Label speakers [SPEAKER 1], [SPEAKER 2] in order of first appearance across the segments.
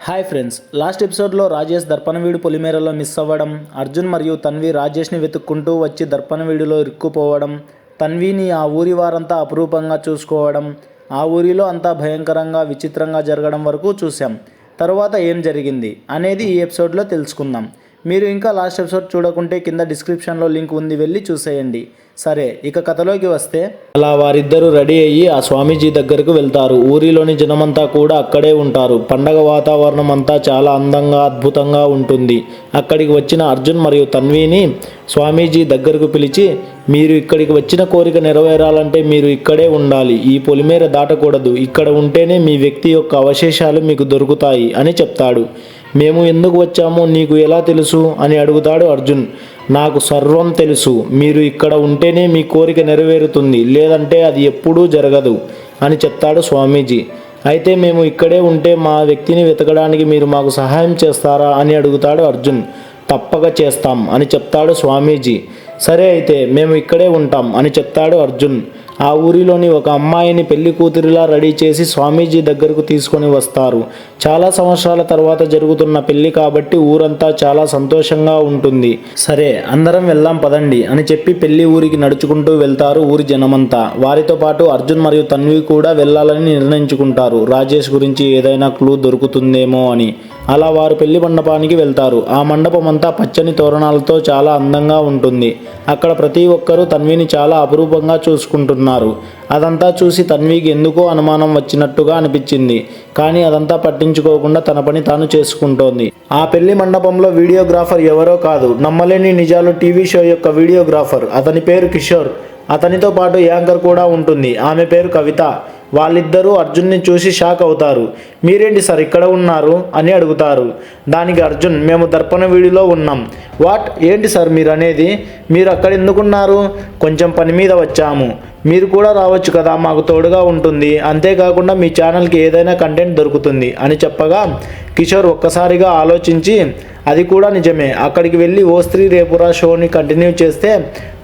[SPEAKER 1] Hi friends last ఎపిసోడ్లో Rajesh దర్పణవీడు పొలిమేరలో miss అవ్వడం అర్జున్ మరియు తన్వి రాజేష్ని వెతుక్కుంటూ వచ్చి దర్పణవీడులో ఇరుక్కుపోవడం తన్విని ఆ ఊరి వారంతా అపురూపంగా చూసుకోవడం ఆ ఊరిలో అంతా భయంకరంగా విచిత్రంగా జరగడం వరకు చూసాం తర్వాత ఏం జరిగింది అనేది ఈ ఎపిసోడ్లో తెలుసుకుందాం. మీరు ఇంకా లాస్ట్ ఎపిసోడ్ చూడకుంటే కింద డిస్క్రిప్షన్లో లింక్ ఉంది వెళ్ళి చూసేయండి. సరే ఇక కథలోకి వస్తే అలా వారిద్దరూ రెడీ అయ్యి ఆ స్వామీజీ దగ్గరకు వెళ్తారు. ఊరిలోని జనమంతా కూడా అక్కడే ఉంటారు. పండగ వాతావరణం అంతా చాలా అందంగా అద్భుతంగా ఉంటుంది. అక్కడికి వచ్చిన అర్జున్ మరియు తన్విని స్వామీజీ దగ్గరకు పిలిచి మీరు ఇక్కడికి వచ్చిన కోరిక నెరవేరాలంటే మీరు ఇక్కడే ఉండాలి. ఈ పొలిమేర దాటకూడదు. ఇక్కడ ఉంటేనే మీ వ్యక్తి యొక్క అవశేషాలు మీకు దొరుకుతాయి అని చెప్తాడు. మేము ఎందుకు వచ్చామో నీకు ఎలా తెలుసు? అని అడుగుతాడు అర్జున్. నాకు సర్వం తెలుసు. మీరు ఇక్కడ ఉంటేనే మీ కోరిక నెరవేరుతుంది. లేదంటే అది ఎప్పుడూ జరగదు అని చెప్తాడు స్వామీజీ. అయితే మేము ఇక్కడే ఉంటే మా వ్యక్తిని వెతకడానికి మీరు మాకు సహాయం చేస్తారా? అని అడుగుతాడు అర్జున్. తప్పక చేస్తాం అని చెప్తాడు స్వామీజీ. సరే అయితే మేము ఇక్కడే ఉంటాం అని చెప్తాడు అర్జున్. ఆ ఊరిలోని ఒక అమ్మాయిని పెళ్ళి కూతురిలా రెడీ చేసి స్వామీజీ దగ్గరకు తీసుకొని వస్తారు. చాలా సంవత్సరాల తర్వాత జరుగుతున్న పెళ్ళి కాబట్టి ఊరంతా చాలా సంతోషంగా ఉంటుంది. సరే అందరం వెళ్దాం పదండి అని చెప్పి పెళ్ళి ఊరికి నడుచుకుంటూ వెళ్తారు ఊరి జనమంతా. వారితో పాటు అర్జున్ మరియు తన్వి కూడా వెళ్ళాలని నిర్ణయించుకుంటారు. రాజేష్ గురించి ఏదైనా క్లూ దొరుకుతుందేమో అని. అలా వారు పెళ్ళి మండపానికి వెళ్తారు. ఆ మండపం అంతా పచ్చని తోరణాలతో చాలా అందంగా ఉంటుంది. అక్కడ ప్రతి ఒక్కరూ తన్విని చాలా అపురూపంగా చూసుకుంటున్నారు. అదంతా చూసి తన్వికి ఎందుకో అనుమానం వచ్చినట్టుగా అనిపించింది. కానీ అదంతా పట్టించుకోకుండా తన పని తాను చేసుకుంటోంది. ఆ పెళ్ళి మండపంలో వీడియోగ్రాఫర్ ఎవరో కాదు. నమ్మలేని నిజాలు టీవీ షో యొక్క వీడియోగ్రాఫర్. అతని పేరు కిషోర్. అతనితో పాటు యాంకర్ కూడా ఉంటుంది. ఆమె పేరు కవిత. వాళ్ళిద్దరూ అర్జున్ని చూసి షాక్ అవుతారు. మీరేంటి సార్ ఇక్కడ ఉన్నారు? అని అడుగుతారు. దానికి అర్జున్ మేము దర్పణ వీడిలో ఉన్నాం. వాట్? ఏంటి సార్ మీరు అనేది మీరు అక్కడ ఎందుకున్నారు? కొంచెం పని మీద వచ్చాము. మీరు కూడా రావచ్చు కదా మాకు తోడుగా ఉంటుంది. అంతేకాకుండా మీ ఛానల్కి ఏదైనా కంటెంట్ దొరుకుతుంది అని చెప్పగా కిషోర్ ఒక్కసారిగా ఆలోచించి అది కూడా నిజమే. అక్కడికి వెళ్ళి ఓ స్త్రీ రేపురా షోని కంటిన్యూ చేస్తే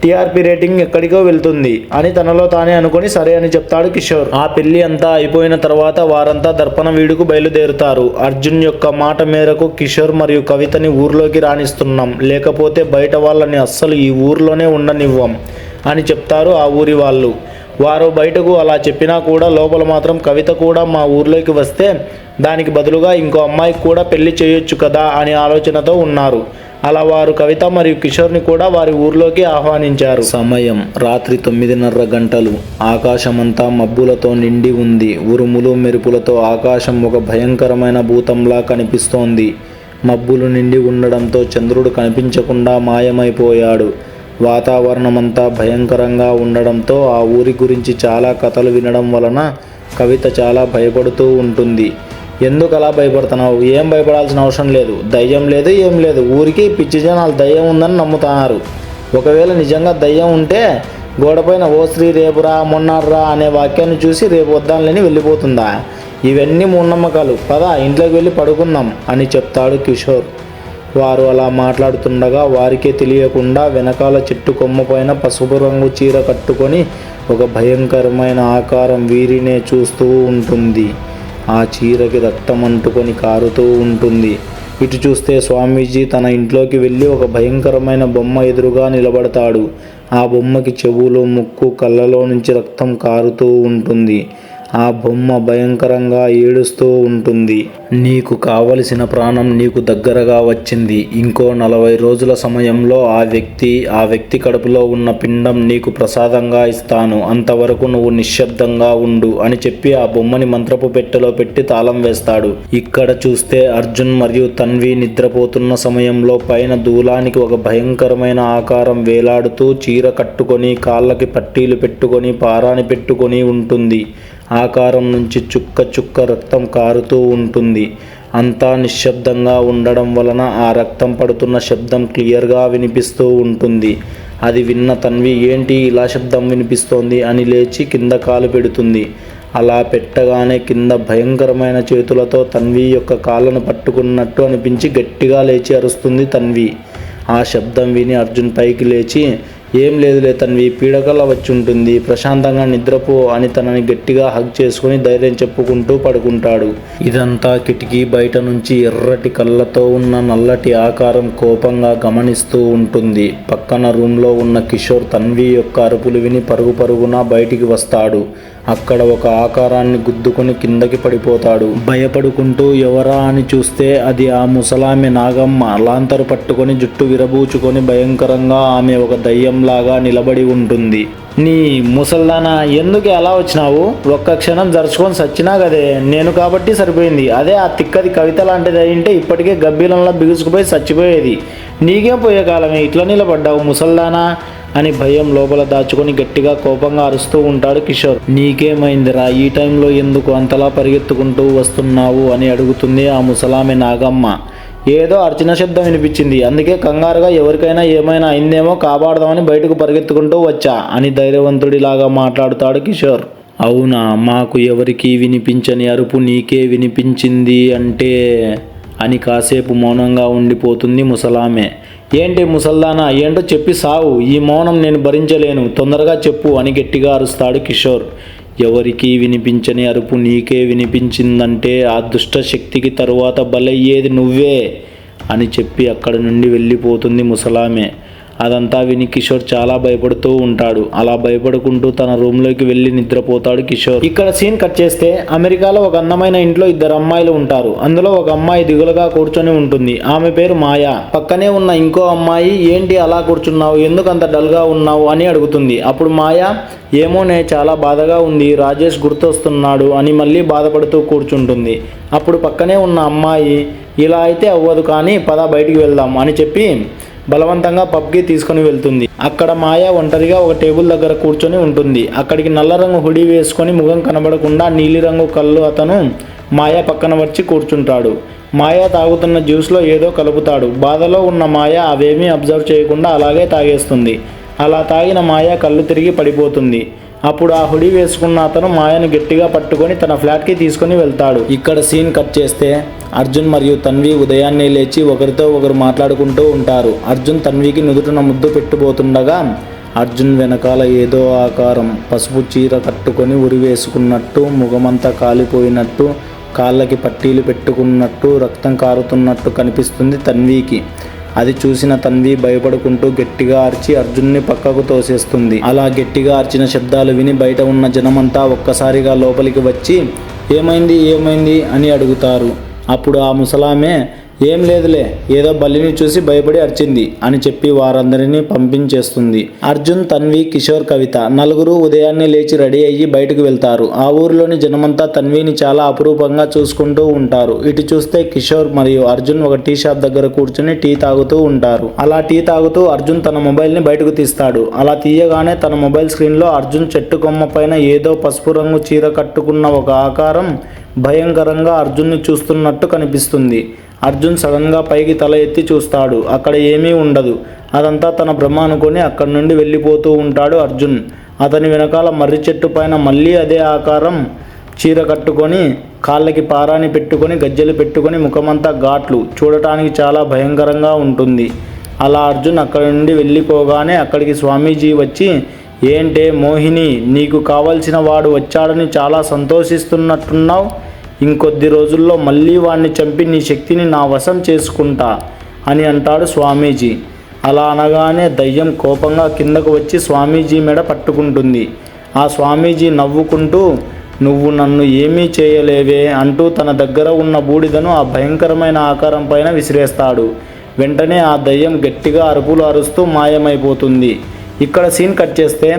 [SPEAKER 1] టీఆర్పీ రేటింగ్ ఎక్కడికో వెళ్తుంది అని తనలో తానే అనుకొని సరే అని చెప్తాడు కిషోర్. ఆ పెళ్ళి అంతా అయిపోయిన తర్వాత వారంతా దర్పణ వీడుకు బయలుదేరుతారు. అర్జున్ యొక్క మాట మేరకు కిషోర్ మరియు కవితని ఊర్లోకి రాణిస్తున్నాం. లేకపోతే బయట వాళ్ళని అస్సలు ఈ ఊర్లోనే ఉండనివ్వం అని చెప్తారు ఆ ఊరి వాళ్ళు. వారు బయటకు అలా చెప్పినా కూడా లోపల మాత్రం కవిత కూడా మా ఊర్లోకి వస్తే దానికి బదులుగా ఇంకో అమ్మాయికి కూడా పెళ్ళి చేయొచ్చు కదా అనే ఆలోచనతో ఉన్నారు. అలా వారు కవిత మరియు కిషోర్ని కూడా వారి ఊర్లోకి ఆహ్వానించారు. సమయం రాత్రి తొమ్మిదిన్నర గంటలు. ఆకాశమంతా మబ్బులతో నిండి ఉంది. ఉరుములు మెరుపులతో ఆకాశం ఒక భయంకరమైన భూతంలా కనిపిస్తోంది. మబ్బులు నిండి ఉండడంతో చంద్రుడు కనిపించకుండా మాయమైపోయాడు. వాతావరణమంతా భయంకరంగా ఉండడంతో ఆ ఊరి గురించి చాలా కథలు వినడం వలన కవిత చాలా భయపడుతూ ఉంటుంది. ఎందుకు అలా భయపడుతున్నావు? ఏం భయపడాల్సిన అవసరం లేదు. దయ్యం లేదు ఏం లేదు. ఊరికి పిచ్చి జనాలు దయ్యం ఉందని నమ్ముతున్నారు. ఒకవేళ నిజంగా దయ్యం ఉంటే గోడపైన ఓ శ్రీ రేపురా మొన్నారా అనే వాక్యాన్ని చూసి రేపు వద్దానులేని వెళ్ళిపోతుందా? ఇవన్నీ మూఢనమ్మకాలు. పద ఇంట్లోకి వెళ్ళి పడుకుందాం అని చెప్తాడు కిషోర్. వారు అలా మాట్లాడుతుండగా వారికే తెలియకుండా వెనకాల చెట్టు కొమ్మ పైన పసుపు రంగు చీర కట్టుకొని ఒక భయంకరమైన ఆకారం వీరినే చూస్తూ ఉంటుంది. ఆ చీరకి రక్తం అంటుకొని కారుతూ ఉంటుంది. ఇటు చూస్తే స్వామీజీ తన ఇంట్లోకి వెళ్ళి ఒక భయంకరమైన బొమ్మ ఎదురుగా నిలబడతాడు. ఆ బొమ్మకి చెవులు ముక్కు కళ్ళలో నుంచి రక్తం కారుతూ ఉంటుంది. ఆ బొమ్మ భయంకరంగా ఏడుస్తూ ఉంటుంది. నీకు కావలసిన ప్రాణం నీకు దగ్గరగా వచ్చింది. ఇంకో నలభై రోజుల సమయంలో ఆ వ్యక్తి ఆ వ్యక్తి కడుపులో ఉన్న పిండం నీకు ప్రసాదంగా ఇస్తాను. అంతవరకు నువ్వు నిశ్శబ్దంగా ఉండు అని చెప్పి ఆ బొమ్మని మంత్రపు పెట్టెలో పెట్టి తాళం వేస్తాడు. ఇక్కడ చూస్తే అర్జున్ మరియు తన్వి నిద్రపోతున్న సమయంలో పైన దూలానికి ఒక భయంకరమైన ఆకారం వేలాడుతూ చీర కట్టుకొని కాళ్ళకి పట్టీలు పెట్టుకొని పారాని పెట్టుకొని ఉంటుంది. ఆకారం నుంచి చుక్క చుక్క రక్తం కారుతూ ఉంటుంది. అంతా నిశ్శబ్దంగా ఉండడం వలన ఆ రక్తం పడుతున్న శబ్దం క్లియర్గా వినిపిస్తూ ఉంటుంది. అది విన్న తన్వి ఏంటి ఇలా శబ్దం వినిపిస్తోంది? అని లేచి కింద కాలు పెడుతుంది. అలా పెట్టగానే కింద భయంకరమైన చేతులతో తన్వి యొక్క కాళ్ళను పట్టుకున్నట్టు అనిపించి గట్టిగా లేచి అరుస్తుంది తన్వి. ఆ శబ్దం విని అర్జున్ పైకి లేచి ఏం లేదులే తన్వి పీడకల వచ్చి ఉంటుంది ప్రశాంతంగా నిద్రపో అని తనని గట్టిగా హగ్ చేసుకుని ధైర్యం చెప్పుకుంటూ పడుకుంటాడు. ఇదంతా కిటికీ బయట నుంచి ఎర్రటి కళ్ళతో ఉన్న నల్లటి ఆకారం కోపంగా గమనిస్తూ ఉంటుంది. పక్కన రూమ్లో ఉన్న కిషోర్ తన్వి యొక్క అరుపులు విని పరుగు పరుగున బయటికి వస్తాడు. అక్కడ ఒక ఆకారాన్ని గుద్దుకొని కిందకి పడిపోతాడు. భయపడుకుంటూ ఎవరా అని చూస్తే అది ఆ ముసలామె నాగమ్మ. లాంతరు పట్టుకొని జుట్టు విరబూచుకొని భయంకరంగా ఆమె ఒక దయ్యంలాగా నిలబడి ఉంటుంది. నీ ముసల్దానా ఎందుకు ఎలా వచ్చినావు? ఒక్క క్షణం జరుచుకొని సచ్చినా కదే. నేను కాబట్టి సరిపోయింది. అదే ఆ తిక్కది కవిత లాంటిది అయింటే ఇప్పటికే గబ్బీలంలో బిగుసుకుపోయి చచ్చిపోయేది నీకేం పోయే కాలమే? ఇట్లా నిలబడ్డావు ముసల్దానా? అని భయం లోపల దాచుకొని గట్టిగా కోపంగా అరుస్తూ ఉంటాడు కిషోర్. నీకేమైందిరా? ఈ టైంలో ఎందుకు అంతలా పరిగెత్తుకుంటూ వస్తున్నావు? అని అడుగుతుంది ఆ ముసలామె నాగమ్మ. ఏదో అర్చన శబ్దం వినిపించింది. అందుకే కంగారుగా ఎవరికైనా ఏమైనా అయిందేమో కాపాడదామని బయటకు పరిగెత్తుకుంటూ వచ్చా అని ధైర్యవంతుడిలాగా మాట్లాడుతాడు కిషోర్. అవునా? మాకు ఎవరికి వినిపించని అరుపు నీకే వినిపించింది అంటే అని కాసేపు మౌనంగా ఉండిపోతుంది ముసలామె. ఏంటి ముసల్దానా ఏంటో చెప్పి సావు. ఈ మౌనం నేను భరించలేను. తొందరగా చెప్పు అని గట్టిగా అరుస్తాడు కిషోర్. ఎవరికీ వినిపించని అరుపు నీకే వినిపించిందంటే ఆ దుష్ట శక్తికి తరువాత బలయ్యేది నువ్వే అని చెప్పి అక్కడి నుండి వెళ్ళిపోతుంది ముసలామె. అదంతా విని కిషోర్ చాలా భయపడుతూ ఉంటాడు. అలా భయపడుకుంటూ తన రూమ్లోకి వెళ్ళి నిద్రపోతాడు కిషోర్. ఇక్కడ సీన్ కట్ చేస్తే అమెరికాలో ఒక అందమైన ఇంట్లో ఇద్దరు అమ్మాయిలు ఉంటారు. అందులో ఒక అమ్మాయి దిగులుగా కూర్చొని ఉంటుంది. ఆమె పేరు మాయా. పక్కనే ఉన్న ఇంకో అమ్మాయి ఏంటి అలా కూర్చున్నావు? ఎందుకు అంత డల్గా ఉన్నావు? అని అడుగుతుంది. అప్పుడు మాయా ఏమోనే చాలా బాధగా ఉంది. రాజేష్ గుర్తొస్తున్నాడు అని మళ్ళీ బాధపడుతూ కూర్చుంటుంది. అప్పుడు పక్కనే ఉన్న అమ్మాయి ఇలా అయితే అవ్వదు కానీ పద బయటికి వెళ్దాం అని చెప్పి బలవంతంగా పబ్కి తీసుకొని వెళ్తుంది. అక్కడ మాయ ఒంటరిగా ఒక టేబుల్ దగ్గర కూర్చొని ఉంటుంది. అక్కడికి నల్ల రంగు హుడీ వేసుకొని ముఖం కనబడకుండా నీలిరంగు కళ్ళు అతను మాయ పక్కన వచ్చి కూర్చుంటాడు. మాయ తాగుతున్న జ్యూస్లో ఏదో కలుపుతాడు. బాధలో ఉన్న మాయ అవేమీ అబ్జర్వ్ చేయకుండా అలాగే తాగేస్తుంది. అలా తాగిన మాయ కళ్ళు తిరిగి పడిపోతుంది. అప్పుడు ఆ హుడీ వేసుకున్న అతను మాయను గట్టిగా పట్టుకొని తన ఫ్లాట్కి తీసుకొని వెళ్తాడు. ఇక్కడ సీన్ కట్ చేస్తే అర్జున్ మరియు తన్వి ఉదయాన్నే లేచి ఒకరితో ఒకరు మాట్లాడుకుంటూ ఉంటారు. అర్జున్ తన్వికి నుదుటిన ముద్దు పెట్టుబోతుండగా అర్జున్ వెనకాల ఏదో ఆకారం పసుపు చీర కట్టుకొని ఉరి వేసుకున్నట్టు ముఖమంతా కాలిపోయినట్టు కాళ్ళకి పట్టీలు పెట్టుకున్నట్టు రక్తం కారుతున్నట్టు కనిపిస్తుంది తన్వికి. అది చూసిన తన్వి భయపడుకుంటూ గట్టిగా అరిచి అర్జున్ని పక్కకు తోసేస్తుంది. అలా గట్టిగా అరిచిన శబ్దాలు విని బయట ఉన్న జనమంతా ఒక్కసారిగా లోపలికి వచ్చి ఏమైంది? ఏమైంది? అని అడుగుతారు. అప్పుడు ఆ ముసలామే ఏం లేదులే ఏదో బల్లిని చూసి భయపడి అరిచింది అని చెప్పి వారందరినీ పంపించేస్తుంది. అర్జున్ తన్వి కిషోర్ కవిత నలుగురు ఉదయాన్నే లేచి రెడీ అయ్యి బయటకు వెళ్తారు. ఆ ఊరిలోని జనమంతా తన్విని చాలా అపురూపంగా చూసుకుంటూ ఉంటారు. ఇటు చూస్తే కిషోర్ మరియు అర్జున్ ఒక టీ షాప్ దగ్గర కూర్చుని టీ తాగుతూ ఉంటారు. అలా టీ తాగుతూ అర్జున్ తన మొబైల్ని బయటకు తీస్తాడు. అలా తీయగానే తన మొబైల్ స్క్రీన్లో అర్జున్ చెట్టు కొమ్మ పైన ఏదో పసుపు రంగు చీర కట్టుకున్న ఒక ఆకారం భయంకరంగా అర్జున్ని చూస్తున్నట్టు కనిపిస్తుంది. అర్జున్ సడన్గా పైకి తల ఎత్తి చూస్తాడు. అక్కడ ఏమీ ఉండదు. అదంతా తన భ్రమ అనుకొని అక్కడి నుండి వెళ్ళిపోతూ ఉంటాడు అర్జున్. అతని వెనకాల మర్రి చెట్టు పైన మళ్ళీ అదే ఆకారం చీర కట్టుకొని కాళ్ళకి పారాని పెట్టుకొని గజ్జెలు పెట్టుకొని ముఖమంతా ఘాట్లు. చూడటానికి చాలా భయంకరంగా ఉంటుంది. అలా అర్జున్ అక్కడి నుండి వెళ్ళిపోగానే అక్కడికి స్వామీజీ వచ్చి ఏంటే మోహిని నీకు కావలసిన వాడు వచ్చాడని చాలా సంతోషిస్తున్నట్టున్నావు? ఇంకొద్ది రోజుల్లో మళ్ళీ వాడిని చంపి నీ శక్తిని నా వశం చేసుకుంటా అని అంటాడు స్వామీజీ. అలా అనగానే దయ్యం కోపంగా కిందకు వచ్చి స్వామీజీ మెడ పట్టుకుంటుంది. ఆ స్వామీజీ నవ్వుకుంటూ నువ్వు నన్ను ఏమీ చేయలేవే అంటూ తన దగ్గర ఉన్న బూడిదను ఆ భయంకరమైన ఆకారం పైన విసిరేస్తాడు. వెంటనే ఆ దయ్యం గట్టిగా అరుపులు అరుస్తూ మాయమైపోతుంది. ఇక్కడ సీన్ కట్ చేస్తే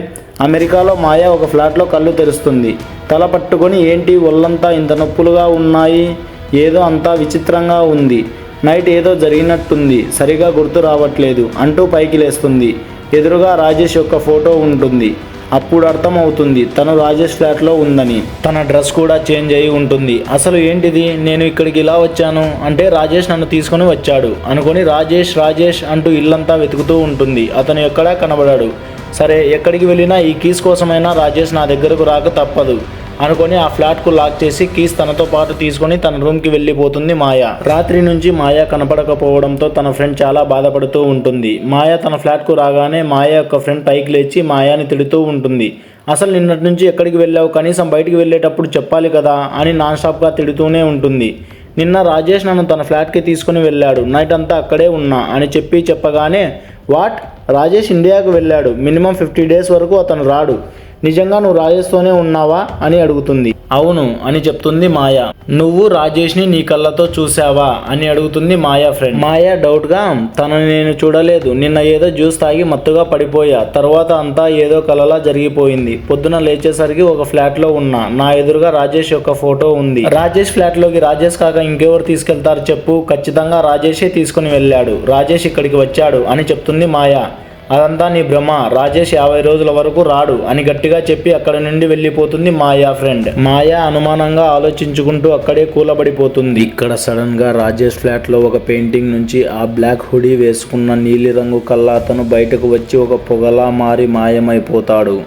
[SPEAKER 1] అమెరికాలో మాయ ఒక ఫ్లాట్లో కళ్ళు తెరుస్తుంది. తల పట్టుకొని ఏంటి ఒళ్ళంతా ఇంత నొప్పులుగా ఉన్నాయి? ఏదో అంతా విచిత్రంగా ఉంది. నైట్ ఏదో జరిగినట్టుంది. సరిగా గుర్తు రావట్లేదు. అంటూ పైకి లేస్తుంది. ఎదురుగా రాజేష్ యొక్క ఫోటో ఉంటుంది. అప్పుడు అర్థమవుతుంది తను రాజేష్ ఫ్లాట్లో ఉందని. తన డ్రెస్ కూడా చేంజ్ అయి ఉంటుంది. అసలు ఏంటిది? నేను ఇక్కడికి ఇలా వచ్చాను? అంటే రాజేష్ నన్ను తీసుకొని వచ్చాడు. అనుకొని రాజేష్ రాజేష్ అంటూ ఇల్లంతా వెతుకుతూ ఉంటుంది. అతను ఎక్కడా కనబడాడు. సరే ఎక్కడికి వెళ్ళినా ఈ కీస్ కోసమైనా రాజేష్ నా దగ్గరకు రాక తప్పదు. అనుకొని ఆ ఫ్లాట్కు లాక్ చేసి కీస్ తనతో పాటు తీసుకొని తన రూమ్కి వెళ్ళిపోతుంది మాయ. రాత్రి నుంచి మాయ కనపడకపోవడంతో తన ఫ్రెండ్ చాలా బాధపడుతూ ఉంటుంది. మాయ తన ఫ్లాట్కు రాగానే మాయ యొక్క ఫ్రెండ్ పైకి లేచి మాయాని తిడుతూ ఉంటుంది. అసలు నిన్నటి నుంచి ఎక్కడికి వెళ్ళావు? కనీసం బయటికి వెళ్ళేటప్పుడు చెప్పాలి కదా? అని నాన్ స్టాప్గా తిడుతూనే ఉంటుంది. నిన్న రాజేష్ నన్ను తన ఫ్లాట్కి తీసుకుని వెళ్ళాడు. నైట్ అంతా అక్కడే ఉన్నా అని చెప్పి చెప్పగానే వాట్? రాజేష్ ఇండియాకు వెళ్ళాడు. మినిమం ఫిఫ్టీ డేస్ వరకు అతను రాడు. నిజంగా నువ్వు రాజేష్తోనే ఉన్నావా? అని అడుగుతుంది. అవును అని చెప్తుంది మాయ. నువ్వు రాజేష్ని నీ కళ్ళతో చూసావా అని అడుగుతుంది మాయా ఫ్రెండ్ మాయా డౌట్గా తనని నేను చూడలేదు. నిన్న ఏదో జ్యూస్ తాగి మత్తుగా పడిపోయా. తర్వాత అంతా ఏదో కలలా జరిగిపోయింది. పొద్దున లేచేసరికి ఒక ఫ్లాట్లో ఉన్నా. నా ఎదురుగా రాజేష్ యొక్క ఫోటో ఉంది. రాజేష్ ఫ్లాట్లోకి రాజేష్ కాక ఇంకెవరు తీసుకెళ్తారు చెప్పు? ఖచ్చితంగా రాజేషే తీసుకుని వెళ్ళాడు. రాజేష్ ఇక్కడికి వచ్చాడు అని చెప్తుంది మాయా. అదంతా నీ భ్రమ. రాజేష్ యాభై రోజుల వరకు రాడు అని గట్టిగా చెప్పి అక్కడ నుండి వెళ్ళిపోతుంది మాయా ఫ్రెండ్. మాయా అనుమానంగా ఆలోచించుకుంటూ అక్కడే కూలబడిపోతుంది. ఇక్కడ సడన్గా రాజేష్ ఫ్లాట్లో ఒక పెయింటింగ్ నుంచి ఆ బ్లాక్ హుడీ వేసుకున్న నీలిరంగు కల్లా అతను బయటకు వచ్చి ఒక పొగలా మారి మాయమైపోతాడు.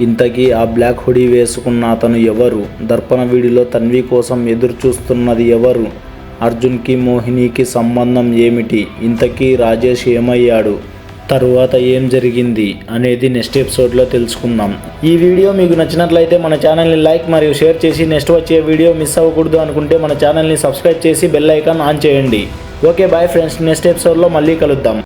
[SPEAKER 1] ఇంతకీ ఆ బ్లాక్ హుడీ వేసుకున్న అతను ఎవరు? దర్పణ వీడిలో తన్వి కోసం ఎదురు చూస్తున్నది ఎవరు? అర్జున్కి మోహినికి సంబంధం ఏమిటి? ఇంతకీ రాజేష్ ఏమయ్యాడు? తరువాత ఏం జరిగింది అనేది నెక్స్ట్ ఎపిసోడ్లో తెలుసుకుందాం. ఈ వీడియో మీకు నచ్చినట్లయితే మన ఛానల్ని లైక్ మరియు షేర్ చేసి నెక్స్ట్ వచ్చే వీడియో మిస్ అవ్వకూడదు అనుకుంటే మన ఛానల్ని సబ్స్క్రైబ్ చేసి బెల్ ఐకాన్ ఆన్ చేయండి. Okay bye friends. నెక్స్ట్ ఎపిసోడ్లో మళ్ళీ కలుద్దాం.